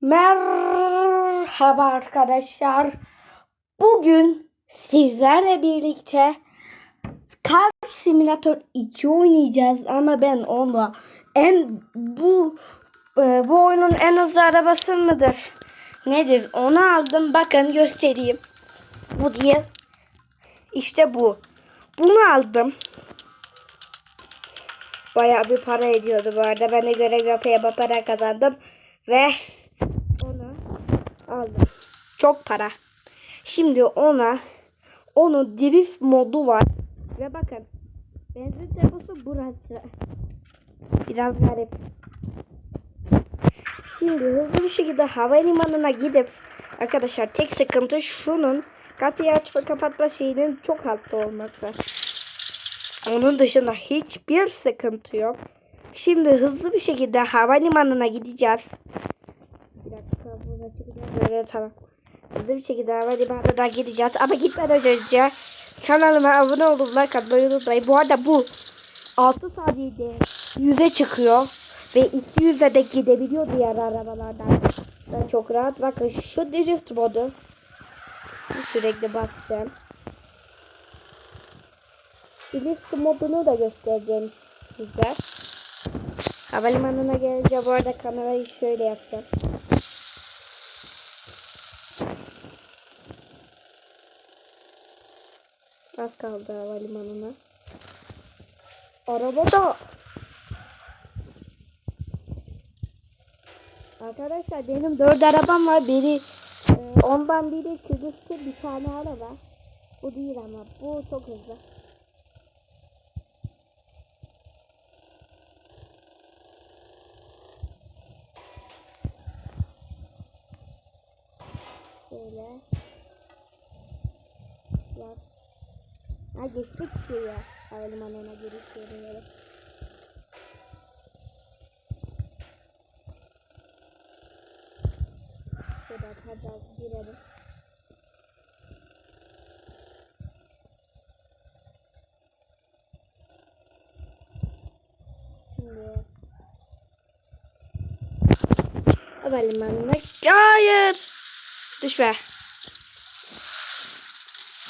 Merhaba arkadaşlar. Bugün sizlerle birlikte Car Simulator 2 oynayacağız ama ben onunla en bu e, bu oyunun en hızlı arabası mıdır? Nedir? Onu aldım. Bakın göstereyim. Bu diye. İşte bu. Bunu aldım. Bayağı bir para ediyordu bu arada. Ben de görev yapıp para kazandım. Ve onu aldım. Çok para. Şimdi ona onun drift modu var. Ve bakın. Benzin deposu burası. Biraz garip. Şimdi hızlı bir şekilde havalimanına gidip arkadaşlar tek sıkıntı şunun kapıyı açma kapatma şeyinin çok altta olması. Onun dışında hiçbir sıkıntı yok. Şimdi hızlı bir şekilde havalimanına gideceğiz. Bir dakika burada çıkacağız. Böyle tamam. Hızlı bir şekilde havalimanına gideceğiz. Ama gitmeden önce kanalıma abone like atmayı unutmayın. Bu arada bu 6 saniyede 100'e çıkıyor. Ve 200'e de gidebiliyor diğer arabalardan. Ben çok rahat. Bakın şu drift modu. Sürekli bastım. Drift modunu da göstereceğim size. Havalimanına gelince bu arada kamerayı şöyle yapacağım. Az kaldı havalimanına. Araba da Arkadaşlar benim dört arabam var. Biri e, ondan biri Kıbrıs'ta bir tane araba. Bu değil ama bu çok hızlı. Ha geçtik şuraya. Havalimanına giriş yerine. Şuradan hadi girelim. Şimdi havalimanına hayır düşme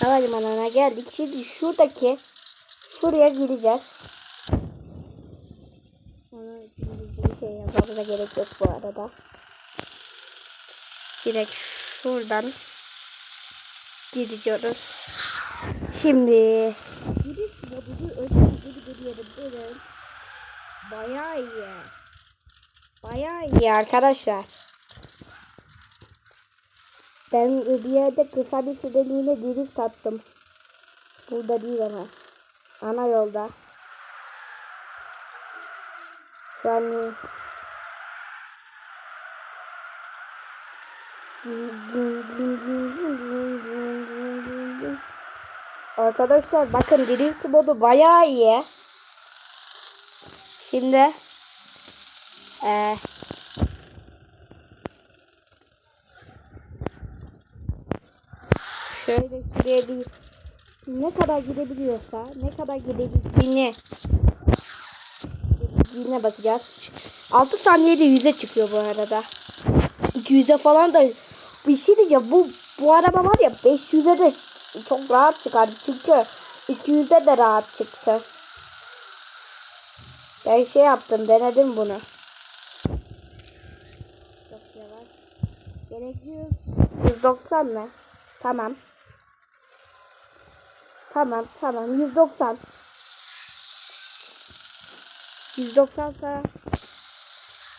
havalimanına geldik. Şimdi şuradaki şuraya gideceğiz. Onun bir şey yapmamıza gerek yok bu arada. Direkt şuradan gidiyoruz. Şimdi giriş görüyorum böyle bayağı iyi. Bayağı iyi arkadaşlar ben bir yerde kısa bir süreliğine drift attım. Burada değil ama. Ana yolda. Yani Arkadaşlar bakın drift modu bayağı iyi. Şimdi eee şöyle şuraya ne kadar gidebiliyorsa ne kadar gidebildiğini gidebildiğine bakacağız. 6 saniyede 100'e çıkıyor bu arada. 200'e falan da bir şey diyeceğim bu bu araba var ya 500'e de çok rahat çıkardı çünkü 200'e de rahat çıktı. Ben şey yaptım denedim bunu. Çok yavaş. Gerekiyor. 190 mı? Tamam. Tamam tamam 190. 190 sa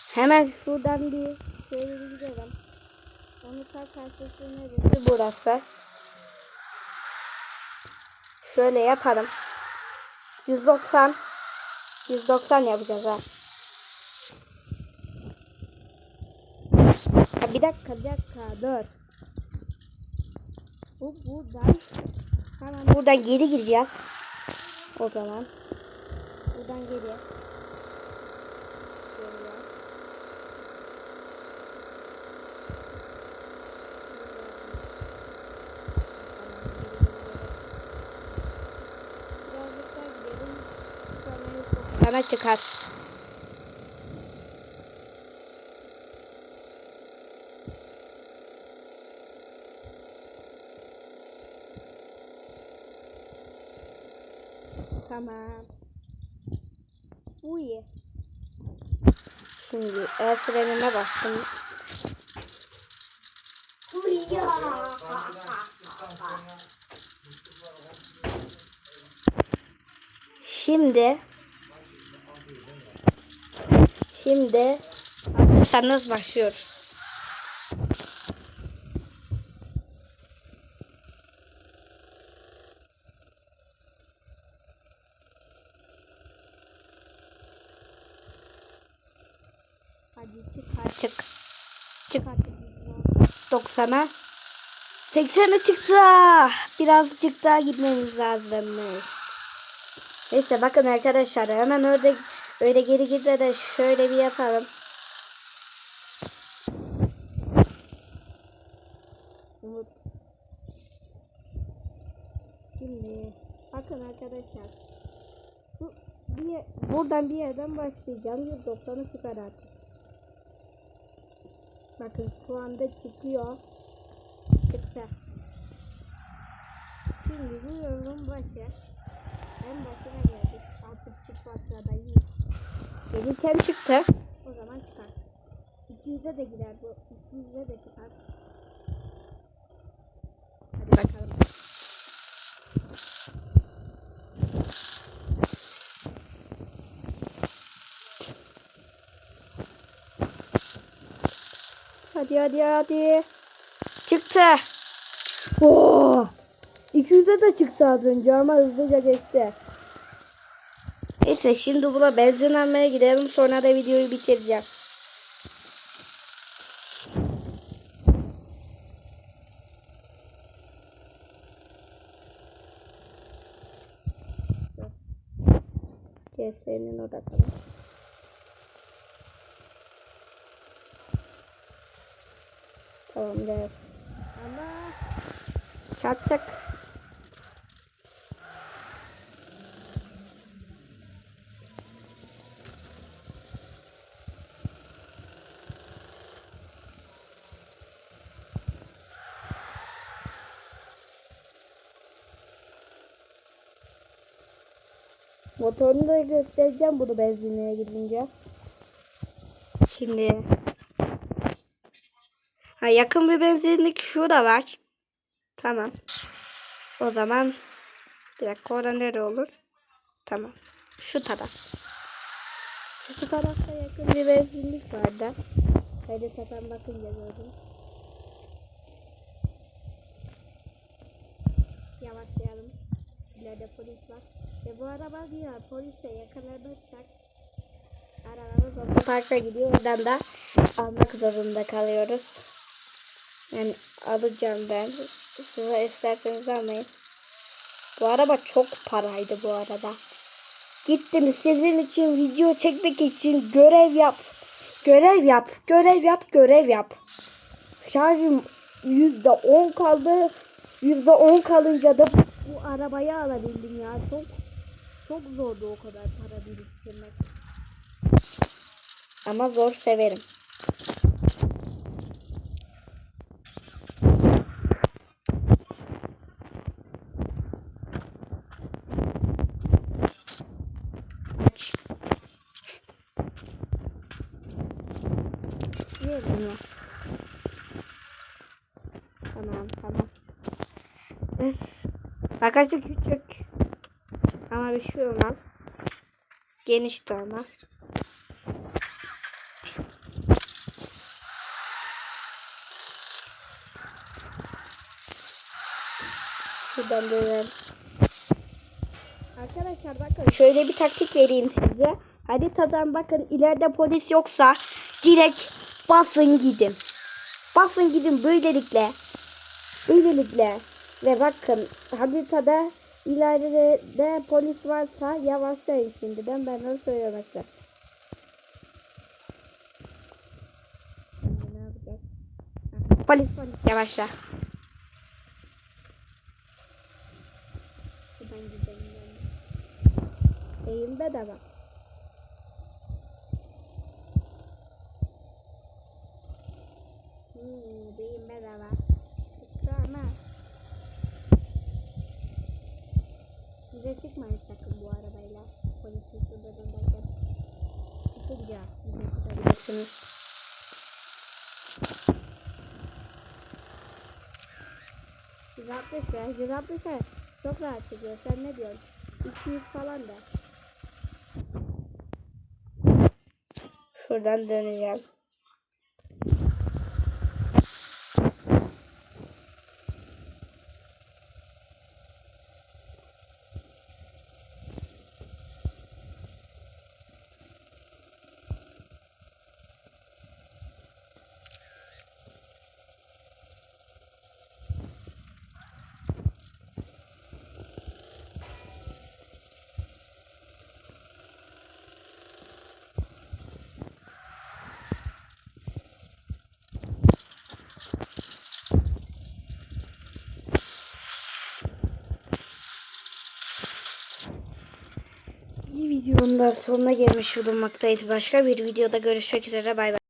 hemen şuradan bir şöyle bir gidelim. Onu ta karşısı neresi burası. Şöyle yapalım. 190 190 yapacağız ha. ha bir dakika bir dakika dur. Bu buradan hemen buradan geri gideceğiz. O zaman buradan geri. Bana çıkar. Tamam. Bu iyi. Şimdi el frenine bastım. Şimdi Şimdi Hazırsanız başlıyor. Hadi çık hadi. Çık. Hadi. 90'a 80'e çıktı. Birazcık daha gitmemiz lazımmış. Neyse bakın arkadaşlar hemen öyle öyle geri gidip de şöyle bir yapalım. Umut. Şimdi bakın arkadaşlar. Bu bir buradan bir yerden başlayacağım. 190'ı çıkar artık. Bakın şu anda çıkıyor. Çıktı. Şimdi bu yolun başı. En başına geldik. Artık çıkmazsa da iyi. Gelirken çıktı. O zaman çıkar. 200'e de gider bu. 200'e de çıkar. Hadi bakalım. Hadi hadi hadi. Çıktı. Oo! 200'e de çıktı az önce ama hızlıca geçti. Neyse şimdi buna benzin almaya gidelim sonra da videoyu bitireceğim. Gel senin odaklanın. Tamam gel. Ama çak. Motorunu da göstereceğim bunu benzinliğe gidince. Şimdi ha, yakın bir benzinlik şurada var. Tamam. O zaman bir dakika orada nere olur? Tamam. Şu taraf. Şu tarafta yakın bir benzinlik vardı. Haritadan bakınca gördüm. Yavaşlayalım. İleride polis var. Ve bu araba diyor polise yakalanırsak arabamız otoparka gidiyor. Oradan da almak zorunda kalıyoruz. Yani alacağım ben. Size isterseniz almayın. Bu araba çok paraydı bu arada. Gittim sizin için video çekmek için görev yap. Görev yap. Görev yap. Görev yap. Şarjım yüzde on kaldı. Yüzde on kalınca da bu arabayı alabildim ya. Çok çok zordu o kadar para biriktirmek. Ama zor severim. Tamam tamam. Öf. Bagajı küçük. Ama bir şey olmaz. Genişti ama. Şuradan dönelim. Arkadaşlar bakın şöyle bir taktik vereyim size. Haritadan bakın ileride polis yoksa direkt basın gidin. Basın gidin böylelikle. Böylelikle. Ve bakın haritada ileride polis varsa yavaşlayın şimdiden. Şimdi ne yapacağız? Ha, Polis polis yavaşla. Ben. Eğimde de bak. Hmm, eğimde de var. Çıktı ama. Dışarı çıkmayın sakın bu arabayla. Polis şurada dönerken. Bizi tutabilirsiniz. Yüz altmış ya. Yüz çok rahat çıkıyor. Sen ne diyorsun? 200 falan da. Şuradan döneceğim. Bir videonun sonuna gelmiş bulunmaktayız. Başka bir videoda görüşmek üzere. Bay bay.